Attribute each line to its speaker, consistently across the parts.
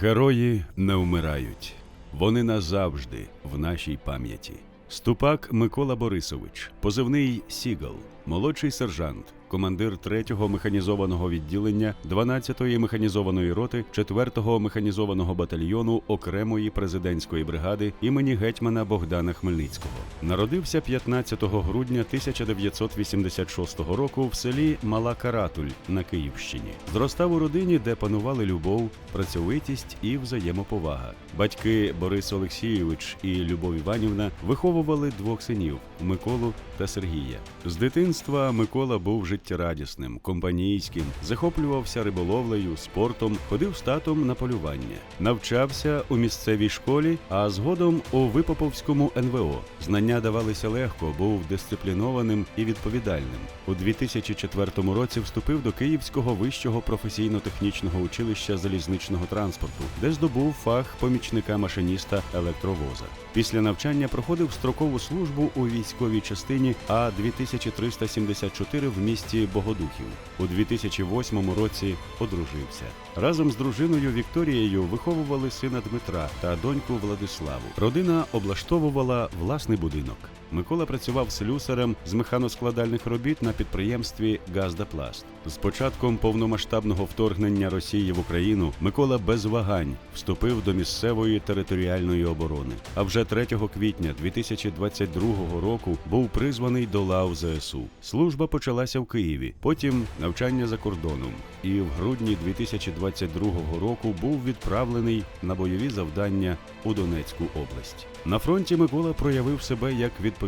Speaker 1: Герої не вмирають. Вони назавжди в нашій пам'яті. Ступак Микола Борисович, позивний Сігал, молодший сержант, командир 3-го механізованого відділення 12-ї механізованої роти 4-го механізованого батальйону окремої президентської бригади імені гетьмана Богдана Хмельницького. Народився 15 грудня 1986 року в селі Мала Каратуль на Київщині. Зростав у родині, де панували любов, працьовитість і взаємоповага. Батьки Борис Олексійович і Любов Іванівна виховували двох синів Миколу та Сергія. З дитинства Микола був життєрадісним, компанійським, захоплювався риболовлею, спортом, ходив з татом на полювання, навчався у місцевій школі, а згодом у Випоповському НВО. Знання давалися легко, був дисциплінованим і відповідальним. У 2004 році вступив до Київського вищого професійно-технічного училища залізничного транспорту, де здобув фах помічника машиніста електровоза. Після навчання проходив строкову службу у військовій частині А 2374 в місті Богодухів. У 2008 році одружився. Разом з дружиною Вікторією виховували сина Дмитра та доньку Владиславу. Родина облаштовувала власний будинок. Микола працював слюсарем з механоскладальних робіт на підприємстві Газдапласт. З початком повномасштабного вторгнення Росії в Україну Микола без вагань вступив до місцевої територіальної оборони. А вже 3 квітня 2022 року був призваний до лав ЗСУ. Служба почалася в Києві, потім навчання за кордоном. І в грудні 2022 року був відправлений на бойові завдання у Донецьку область. На фронті Микола проявив себе як відповідальний,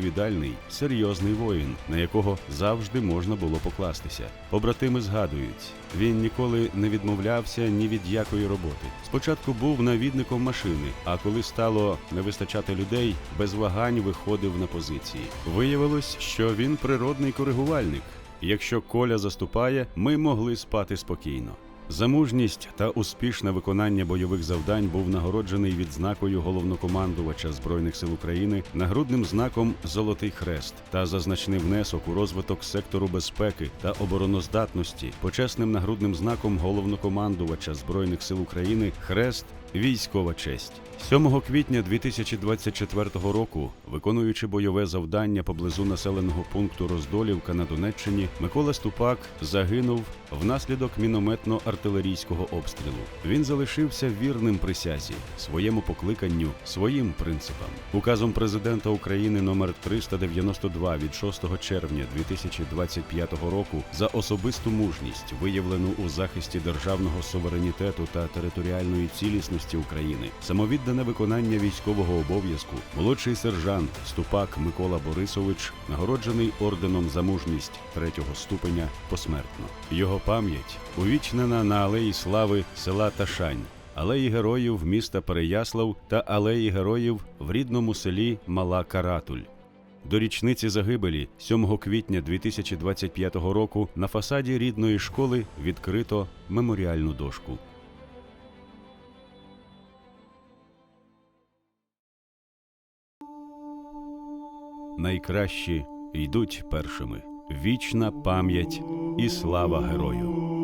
Speaker 1: серйозний воїн, на якого завжди можна було покластися. Побратими згадують, він ніколи не відмовлявся ні від якої роботи. Спочатку був навідником машини, а коли стало не вистачати людей, без вагань виходив на позиції. Виявилось, що він природний коригувальник. Якщо Коля заступає, ми могли спати спокійно. За мужність та успішне виконання бойових завдань був нагороджений відзнакою головнокомандувача збройних сил України нагрудним знаком Золотий Хрест та за значний внесок у розвиток сектору безпеки та обороноздатності, почесним нагрудним знаком головнокомандувача збройних сил України Хрест Військова честь 7 квітня 2024 року, виконуючи бойове завдання поблизу населеного пункту Роздолівка на Донеччині, Микола Ступак загинув внаслідок мінометно-артилерійського обстрілу. Він залишився вірним присязі, своєму покликанню, своїм принципам. Указом президента України номер 392 від 6 червня 2025 року за особисту мужність, виявлену у захисті державного суверенітету та територіальної цілісності України, самовіддане виконання військового обов'язку, молодший сержант Ступак Микола Борисович нагороджений орденом за мужність третього ступеня посмертно. Його пам'ять увічнена на алеї слави села Ташань. Алеї героїв міста Переяслав та алеї героїв в рідному селі Мала Каратуль. До річниці загибелі 7 квітня 2025 року на фасаді рідної школи відкрито меморіальну дошку. Найкращі йдуть першими. Вічна пам'ять і слава герою.